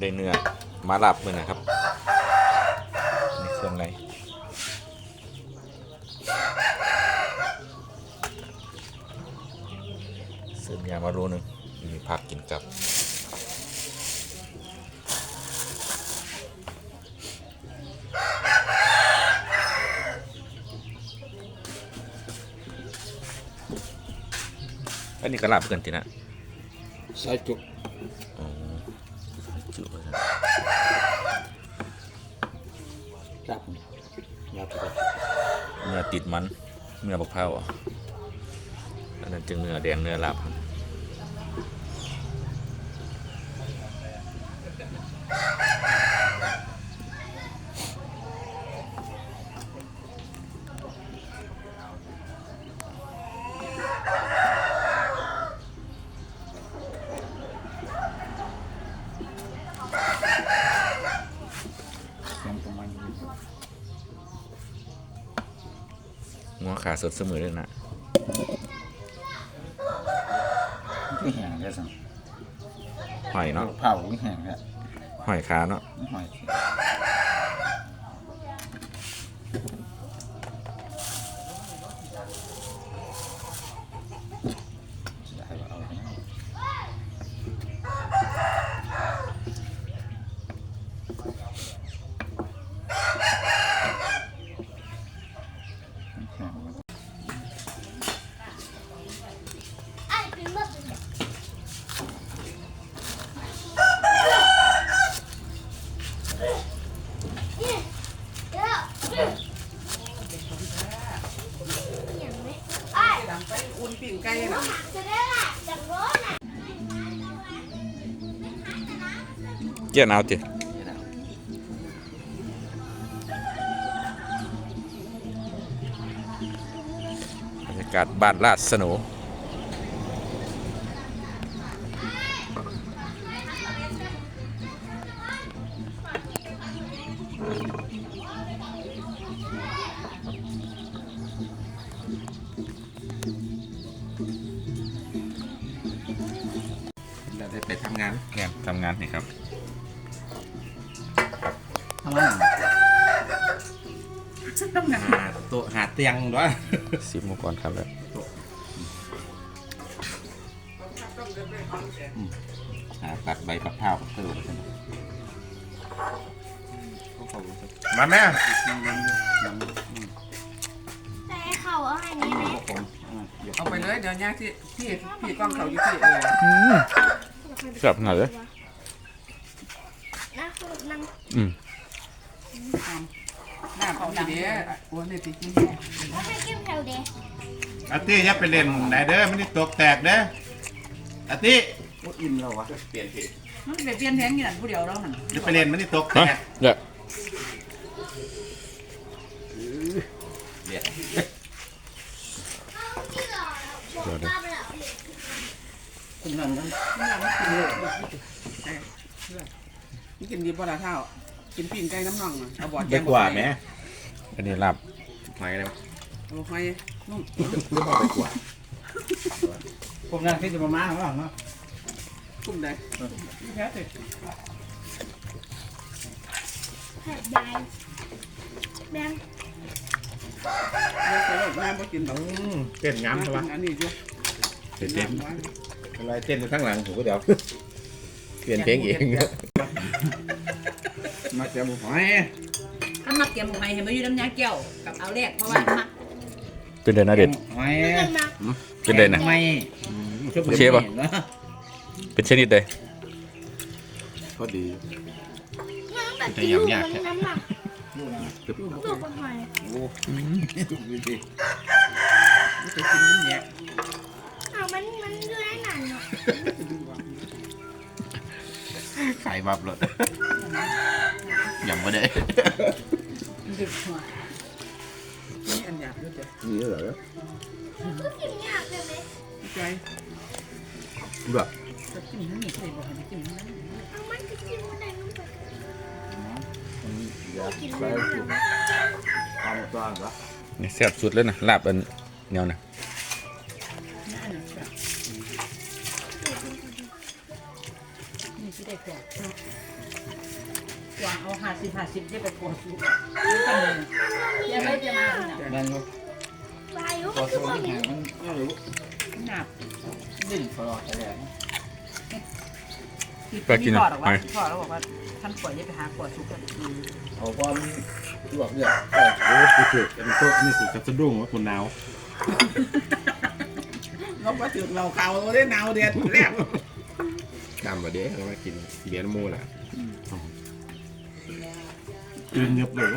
ได้เนื้อมาลาบมือนะครับนี่เครื่องในซื้อเนื้อมาโลหนึงมีผักกินกับอันนี้ก็ลาบเกินทีนะใส่จุก จุว่าซั่นครับยาจุกเนื้อติดมัน เนื้อบักเผาวอันนั้นจึงเนื้อแดงเนื้อลาบเงัวขาสดเสมอเลยนะไม่แห้งเลยสั่งหอยเนาะเผาไม่แห้งเลยหอยขาเนาะไม่หอยอย่าให้เอาไปนะแห้งเลย Ai bị mất rồi. Nè, đó. Nhìn mấy. Ai, ไปอุ่นปิ่งไก่ nó น่ะ mặc cho đấy là đằng đó nè. เกี่ยนเอาจิบรรยากาศบ้านลาดสโหน เราได้ไปทำงานแกมทำงานนี่ครับทำไมอะหาโต๊ะหาเตียงด้วยสิบโมงก่อนครับแล้วหาตัดใบปักเท้าวกระดูกกันมาแม่ Đây, khẩu ở hai này nè. ผมอ่าเดี๋ยวเอาไปเลยเดี๋ยวย่างที่พี่พี่กล้องเขาอยู่ที่เออ จับหน่อยเลย Nó không năm. อืมหน้าเขาดีเด้อ้วนเลยติดกิน Nó phải kim khẩu đè. อาตี้อย่าไปเล่นหมุนไหนเด้อไม่ได้ตกแตกเด้ออาตี้โอ้อิ่มแล้ววะเปลี่ยนทีมันไปเปลี่ยนแผนกี่นั่นผู้เดียวแล้วหันอย่าไปเล่นไม่ได้ตกแตฮะก เดี๋ยว เดี๋ยว Không biết rồi. Bộ ba bảo. คุณนั่นนั่น นี่ กินดีบ่ละเท่า กินปิ่งไก่น้ำน่องน่ะเอาบอดไปกว่าแม่อันนี้ลาบหอยอะไรวะโอ้ยนุ่มหรือเปล่าไปกว่าผมนั่นที่จะมามาของเราเนาะกุ้มได้แค่สิ Hạt dài. Đem. เดี๋ยวไปโลดแม่บ่กินดอกอืมเต้นงามใช่ปะอันนี้อยู่เต้นเต้นอะไรเต้นอยู่ข้างหลังผมก็เดี๋ยวเปลี่ยนเพลงเอง มาเจอบุหอยถ้ามักเกี่ยมหอยเห็นมาอยู่น้ำยาเกี่ยวกับเอาแรกเพราะว่ามักเป็นเดินนะเด็ดหอย Lên mặt. เป็นเดินนะไม่โอเคปะเป็นชนิดใดพอดี Nó là Cái chiêu nhầm nhạc mình thế. nắm mặt. Tôi con hoài. โอ้ดูดิมันจะกินมันแย ขายบับเลยยังไม่ได้ดึกหัวนี่อันหยาบด้วยจ้ะนี่เหรอ Cứ kìm nhạc rồi mẹ. ใจแบบจะกินมันนี่ใส่บ่ให้กินมัน Ăn mấy cái chim ở đây không phải. อยาก Kìm ไป nó กิน nằm. ตามตัวเหรอนี่แซ่บสุดเลยนะลาบอันเหนียวนะ น่าหนักจ้ะ Để con con đi. นนี่ที่ได้กว่ากว่าเอาห้าสิบห้าสิบได้ไปกว่าสูงยังไม่จะมาหนักนั่นก็วายุพอโซ่ที่หางมันไม่รู้หนักดิ้นตลอดอะไรมีพอหรอกว่าพอแล้วบอกว่าท่านป่วยจะไปหาขวดซุปกันเอาก้อนลวกเลือดโอ้กูเกิดเป็นโต๊ะนี่สิกับสะดุ้งว่าคนหนาวเราก็ถึงเราเขาเราได้หนาวเดือนแร กกำมาเด้เอามากินเบียร์น้ำมูล่ะ กินเงียบเลย